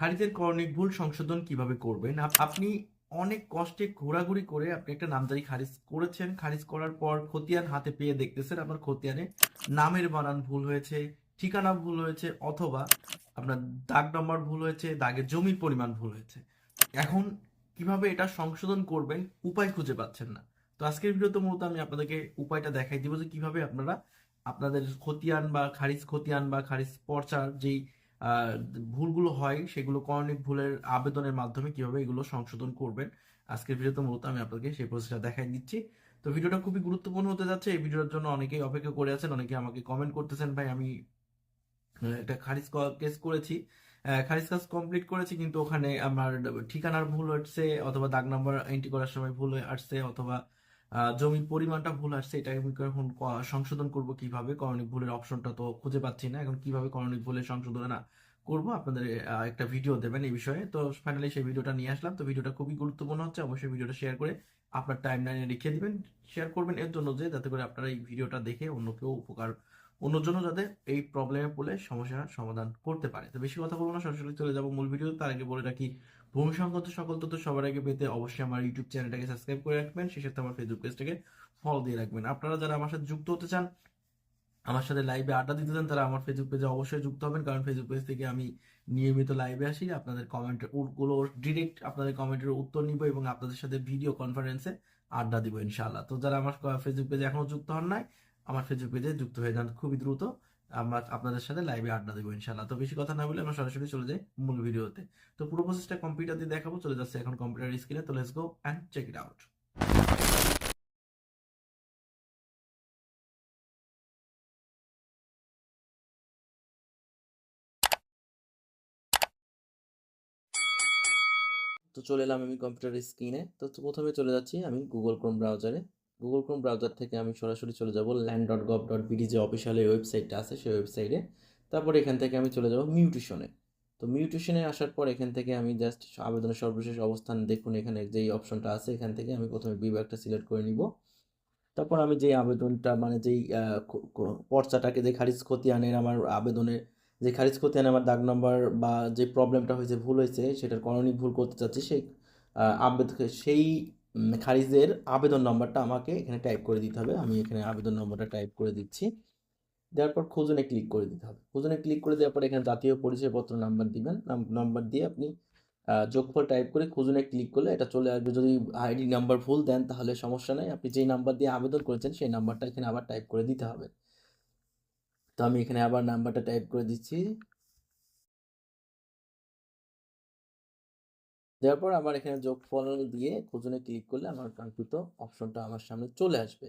খারিজের করণিক ভুল সংশোধন কীভাবে করবেন? আপনি অনেক কষ্টে ঘোরাঘুরি করে আপনি একটা নামজারি খারিজ করেছেন। খারিজ করার পর খতিয়ান হাতে পেয়ে দেখতেছেন আপনার খতিয়ানে নামের বানান ভুল হয়েছে, ঠিকানা ভুল হয়েছে, অথবা আপনার দাগ নম্বর ভুল হয়েছে, দাগের জমির পরিমাণ ভুল হয়েছে। এখন কীভাবে এটা সংশোধন করবেন উপায় খুঁজে পাচ্ছেন না। তো আজকের ভিডিওতে মূলত আমি আপনাদেরকে উপায়টা দেখাই দিব যে কীভাবে আপনারা আপনাদের খতিয়ান বা খারিজ খতিয়ান বা খারিজ পর্চার যেই ভুলগুলো হয়, সেগুলো করণিক ভুলের আবেদনের মাধ্যমে কীভাবে এগুলো সংশোধন করবেন? আজকের ভিডিওতে মূলত আমি আপনাকে সেই প্রসেসটা দেখাই দিচ্ছি তো ভিডিওটা খুবই গুরুত্বপূর্ণ হতে যাচ্ছে, এই ভিডিওর জন্য অনেকেই অপেক্ষা করে আছেন, অনেকে আমাকে কমেন্ট করতেছেন, ভাই, আমি একটা খারিজ কেস করেছি। খারিজ কাজ কমপ্লিট করেছি, কিন্তু ওখানে আমার ঠিকানার ভুল হচ্ছে, অথবা দাগ নাম্বার এন্ট্রি করার সময় ভুল হয়ে আসছে, অথবা জমির পরিমাণটা ভুল আসছে এটা আমি এখন সংশোধন করব কীভাবে? করণিক ভুলের অপশনটা তো খুঁজে পাচ্ছি না। এখন কীভাবে করণিক ভুলের সংশোধন না করব? আপনাদের একটা ভিডিও দেবেন এই বিষয়ে। তো ফাইনালি সেই ভিডিওটা নিয়ে আসলাম। তো ভিডিওটা খুবই গুরুত্বপূর্ণ হচ্ছে। অবশ্যই ভিডিওটা শেয়ার করে আপনার টাইম লাইনে রেখে দিবেন। শেয়ার করবেন এর জন্য যে, যাতে করে আপনারা এই ভিডিওটা দেখে অন্য কেউ উপকার, অন্যজনও যাতে এই প্রবলেমে পড়লে সমস্যার সমাধান করতে পারে। তো বেশি কথা বলব না, সরাসরি চলে যাব মূল ভিডিও তার আগে বলে রাখি ভূমি সংক্রান্ত সকল তথ্য সবার আগে পেতে অবশ্যই আমার ইউটিউব চ্যানেলটাকে সাবস্ক্রাইব করে রাখবেন। সেই সাথে আমার ফেসবুক পেজটাকে ফলো দিয়ে রাখবেন। আপনারা যারা আমার সাথে যুক্ত হতে চান, আমার সাথে লাইভে আড্ডা দিতে চান, তারা আমার ফেসবুক পেজে অবশ্যই যুক্ত হবেন। কারণ ফেসবুক পেজ থেকে আমি নিয়মিত লাইভে আসি। আপনাদের কমেন্টেরগুলো ডিরেক্ট আপনাদের কমেন্টের উত্তর নিব এবং আপনাদের সাথে ভিডিও কনফারেন্সে আড্ডা দিব ইনশাআল্লাহ। তো যারা আমার ফেসবুক পেজে এখনও যুক্ত হন নাই, আমার ফেসবুক পেজে যুক্ত হয়ে যান। খুবই দ্রুত আমরা আপনাদের সাথে লাইভে আড্ডা দেবো, ইনশাআল্লাহ। তো বেশি কথা না বলে আমরা সরাসরি চলে যাই মূল ভিডিওতে। তো পুরো প্রসেসটা কম্পিউটার দিয়ে দেখাবো, চলে যাচ্ছে এখন কম্পিউটার স্ক্রিনে তো let's go and check it out তো চলে এলাম আমি কম্পিউটার স্ক্রিনে তো প্রথমে চলে যাচ্ছি আমি গুগল ক্রোম ব্রাউজারে গুগল ক্রোম ব্রাউজার থেকে আমি সরাসরি চলে যাব land dot gov dot BD যে অফিসিয়াল ওয়েবসাইটটা আছে, সেই ওয়েবসাইটে তারপর এখান থেকে আমি চলে যাব মিউটিশনে তো মিউটিশনে আসার পর এখান থেকে আমি জাস্ট আবেদনের সর্বশেষ অবস্থান দেখুন এখানে যেই অপশনটা আছে, এখান থেকে আমি প্রথমে বিভাগটা সিলেক্ট করে নিব। তারপর আমি যেই আবেদনটা মানে যেই পর্চাটাকে যে খারিজ খতিয়ানের আমার আবেদনের, যে খারিজ খতিয়ান আমার দাগ নম্বর বা যে প্রবলেমটা হয়েছে, ভুল হয়েছে, সেটার করণিক ভুল করতে চাচ্ছি, সেই আবেদ সেই খারিজের আবেদন নম্বরটা আমাকে এখানে টাইপ করে দিতে হবে। আমি এখানে আবেদন নম্বরটা টাইপ করে দিচ্ছি। দেওয়ার পর খুঁজনে ক্লিক করে দিতে হবে। খুঁজনে ক্লিক করে দেওয়ার পর এখানে জাতীয় পরিচয়পত্র নাম্বার দিবেন। নাম্বার দিয়ে আপনি যোগফল টাইপ করে খুঁজনে ক্লিক করলে এটা চলে আসবে। যদি আইডি নাম্বার ভুল দেন তাহলে সমস্যা নেই। আপনি যেই নাম্বার দিয়ে আবেদন করেছেন সেই নাম্বারটা এখানে আবার টাইপ করে দিতে হবে। তো আমি এখানে আবার নাম্বারটা টাইপ করে দিচ্ছি। দেওয়ার পর আমার এখানে যোগফল দিয়ে খুঁজনে ক্লিক করলে আমার কাঙ্ক্ষিত অপশনটা আমার সামনে চলে আসবে।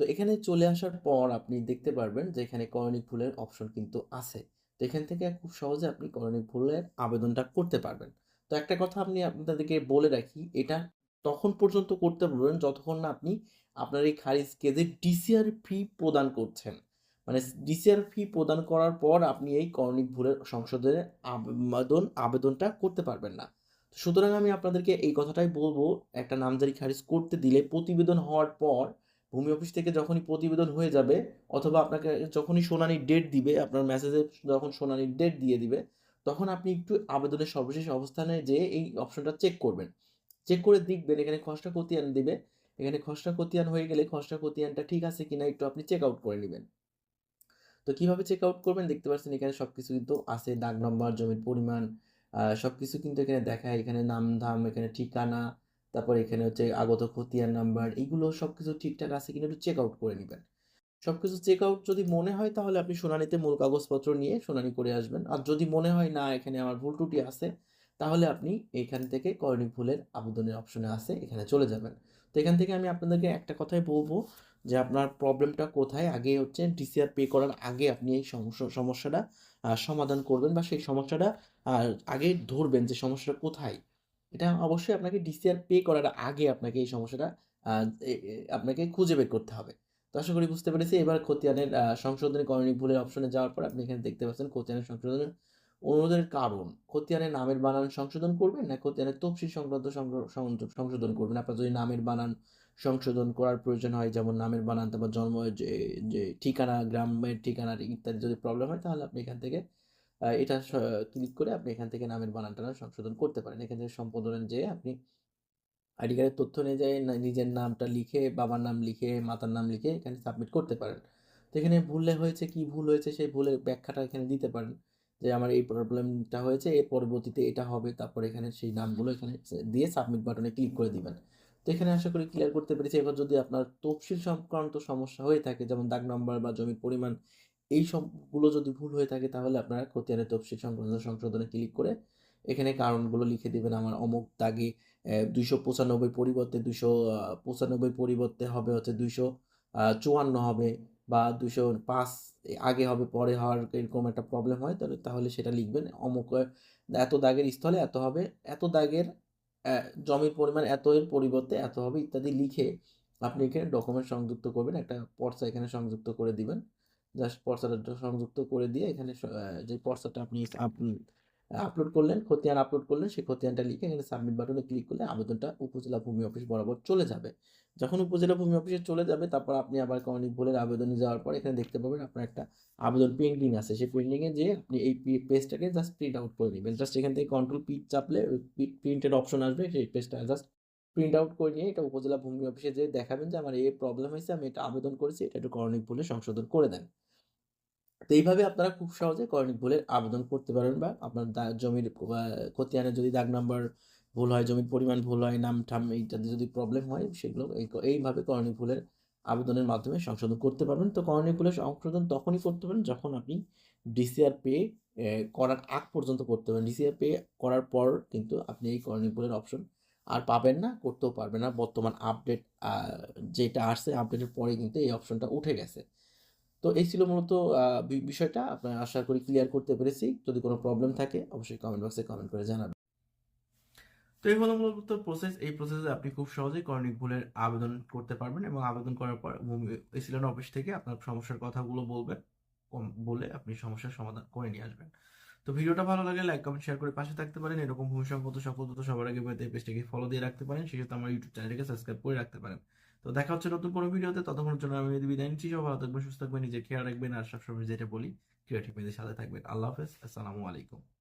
তো এখানে চলে আসার পর আপনি দেখতে পারবেন যে এখানে করণিক ভুলের অপশন কিন্তু আছে। তো এখান থেকে খুব সহজে আপনি করণিক ভুলের আবেদনটা করতে পারবেন। তো একটা কথা আপনি আপনাদেরকে বলে রাখি, এটা তখন পর্যন্ত করতে পারবেন যতক্ষণ না আপনি আপনার এই খারিজ কেজে ডিসিআর ফি প্রদান করছেন। মানে ডিসিআর ফি প্রদান করার পর আপনি এই করণিক ভুলের সংশোধনের আবেদন, আবেদনটা করতে পারবেন না। সুতরাং আমি আপনাদেরকে এই কথাটাই বলব, একটা নামজারি খারিজ করতে দিলে প্রতিবেদন হওয়ার পর ভূমি অফিস থেকে যখনই প্রতিবেদন হয়ে যাবে অথবা আপনাকে যখনই শুনানির ডেট দিবে, আপনার মেসেজে যখন শুনানির ডেট দিয়ে দিবে, তখন আপনি একটু আবেদনের সর্বশেষ অবস্থানে যে এই অপশনটা চেক করবেন। চেক করে দেখবেন এখানে খসড়া খতিয়ান দিবে, এখানে খসড়া খতিয়ান হয়ে গেলে খসড়া খতিয়ানটা ঠিক আছে কিনা একটু আপনি চেক আউট করে নেবেন। তো কীভাবে চেক আউট করবেন? দেখতে পাচ্ছেন এখানে সব কিছু কিন্তু আছে, দাগ নম্বর জমির পরিমাণ সব কিছু কিন্তু এখানে দেখায়। এখানে নাম ধাম এখানে ঠিকানা, তারপর এখানে হচ্ছে আগত খতিয়ান নাম্বার এইগুলো সব কিছু ঠিকঠাক আছে কিনা একটু চেক আউট করে নেবেন। সব কিছু চেক আউট যদি মনে হয় তাহলে আপনি শুনানিতে মূল কাগজপত্র নিয়ে শুনানি করে আসবেন। আর যদি মনে হয়, না, এখানে আমার ভুল ত্রুটি আছে, তাহলে আপনি এখান থেকে করণিক ভুলের আবেদনের অপশনে আছে, এখানে চলে যাবেন। তো এখান থেকে আমি আপনাদেরকে একটা কথাই বলব যে আপনার প্রবলেমটা কোথায়? আগে হচ্ছে ডিসিআর পে করার আগে আপনি এই সমস্যা, সমস্যাটা সমাধান করবেন বা সেই সমস্যাটা আগে ধরবেন যে সমস্যাটা কোথায়। এটা অবশ্যই আপনাকে ডিসিআর পে করার আগে আপনাকে এই সমস্যাটা আপনাকে খুঁজে বের করতে হবে। তো আশা করি বুঝতে পেরেছি। এবার খতিয়ানের সংশোধনী করণিক ভুলের অপশনে যাওয়ার পর আপনি এখানে দেখতে পাচ্ছেন খতিয়ানের সংশোধনের অনুরোধের কারণ। খতিয়ানের নামের বানান সংশোধন করবেন না খতিয়ানের তফসিল সংক্রান্ত সংশোধন করবেন? আপনার যদি নামের বানান সংশোধন করার প্রয়োজন হয়, যেমন নামের বানান তারপর জন্ম, যে যে ঠিকানা, গ্রামের ঠিকানা ইত্যাদি যদি প্রবলেম হয়, তাহলে আপনি এখান থেকে এটা ক্লিক করে আপনি এখান থেকে নামের বানানটা সংশোধন করতে পারেন। এখান থেকে সম্পাদনের যেয়ে আপনি আইডি কার্ডের তথ্য নিয়ে যায় নিজের নামটা লিখে, বাবার নাম লিখে, মাতার নাম লিখে এখানে সাবমিট করতে পারেন। তো এখানে ভুলে হয়েছে, কি ভুল হয়েছে সেই ভুলের ব্যাখ্যাটা এখানে দিতে পারেন। যে আমার এই প্রবলেমটা হয়েছে, এর পরবর্তীতে এটা হবে, তারপর এখানে সেই নামগুলো এখানে দিয়ে সাবমিট বাটনে ক্লিক করে দিবেন। তো এখানে আশা করি ক্লিয়ার করতে পেরেছি। এবার যদি আপনার তফসিল সংক্রান্ত সমস্যা হয়ে থাকে, যেমন দাগ নাম্বার বা জমির পরিমাণ, এই সবগুলো যদি ভুল হয়ে থাকে, তাহলে আপনারা খতিয়ানের তফসিল সংক্রান্ত সংশোধনে ক্লিক করে এখানে কারণগুলো লিখে দেবেন। আমার অমুক দাগে দুইশো পঁচানব্বই পরিবর্তে দুইশো পঁচানব্বই পরিবর্তে হবে হচ্ছে দুইশো চুয়ান্ন হবে বা দুশো পাঁচ আগে হবে, পরে হওয়ার এরকম একটা প্রবলেম হয়, তাহলে তাহলে সেটা লিখবেন। অমুক এত দাগের স্থলে এত হবে, এত দাগের জমির পরিমাণ এত এর পরিবর্তে এত হবে ইত্যাদি লিখে আপনি এখানে ডকুমেন্ট সংযুক্ত করবেন। একটা পর্চা এখানে সংযুক্ত করে দিবেন। জাস্ট পর্চাটা সংযুক্ত করে দিয়ে এখানে যে পর্চাটা আপনি আপলোড করলেন, খতিয়ান আপলোড করলেন, সেই খতিয়ানটা লিখে এখানে সাবমিট বাটনে ক্লিক করলে আবেদনটা উপজেলা ভূমি অফিস বরাবর চলে যাবে। যখন উপজেলা ভূমি অফিসে চলে যাবে, তারপর আপনি আবার কর্নিক ভুলের আবেদনে যাওয়ার পর এখানে দেখতে পাবেন আপনার একটা আবেদন পেন্ডিং আছে। সেই পেন্ডিংয়ে যে আপনি এই পেজটাকে জাস্ট প্রিন্ট আউট করে নেবেন। জাস্ট এখান থেকে কন্ট্রোল পি চাপলে প্রিন্টেড অপশন আসবে, সেই পেজটা জাস্ট প্রিন্ট আউট করে নিয়ে এটা উপজেলা ভূমি অফিসে যে দেখাবেন যে আমার এই প্রবলেম হয়েছে, আমি এটা আবেদন করেছি, এটা একটু করণিক ভুলে সংশোধন করে দেন। তো এইভাবে আপনারা খুব সহজে করণিক ভুলের আবেদন করতে পারেন বা আপনার জমির খতিয়ানে যদি দাগ নাম্বার ভুল হয়, জমির পরিমাণ ভুল হয়, নাম ঠাম ইত্যাদি যদি প্রবলেম হয়, সেগুলো এই এইভাবে করণিক ভুলের আবেদনের মাধ্যমে সংশোধন করতে পারবেন। তো করণিক ভুলের সংশোধন তখনই করতে পারেন যখন আপনি ডিসিআর পে করার আগ পর্যন্ত করতে পারেন। ডিসিআর পে করার পর কিন্তু আপনি এই করণিক ভুলের অপশন আর পাবেন না, করতেও পারবেন না। বর্তমান আপডেট যেটা আসছে আপডেটের পরে কিন্তু এই অপশনটা উঠে গেছে। তো এই ছিল মূলত বিষয়টা। আপনার আশা করি ক্লিয়ার করতে পেরেছি। যদি কোনো প্রবলেম থাকে, অবশ্যই কমেন্ট বক্সে কমেন্ট করে জানাবেন। তো এই হলো মূলত প্রসেস এই প্রসেসে আপনি খুব সহজেই করণিক ভুলের আবেদন করতে পারবেন এবং আবেদন করার পর এসিলেন অফিস থেকে আপনার সমস্যার কথাগুলো বলবেন বলে আপনি সমস্যার সমাধান করে নিয়ে আসবেন। তো ভিডিওটা ভালো লাগলে লাইক কমেন্ট শেয়ার করে পাশে থাকতে পারেন। এরকম ভূমি সকল তথ্য সবার আগে পেতে পেজটাকে ফলো দিয়ে রাখতে পারেন। সেক্ষেত্রে আমার ইউটিউব চ্যানেলটাকে সাবস্ক্রাইব করে রাখতে পারেন। তো দেখা হচ্ছে নতুন কোনো ভিডিওতে। ততক্ষণের জন্য আমি বিদায় নিচ্ছি। সব ভালো থাকবেন, সুস্থ থাকবেন নিজের খেয়াল রাখবেন, আর সবসময় যেটা বলি ক্রিয়েটিভ মেয়েদের সাথে থাকবেন। আল্লাহ হাফেজ। আসসালামু আলাইকুম।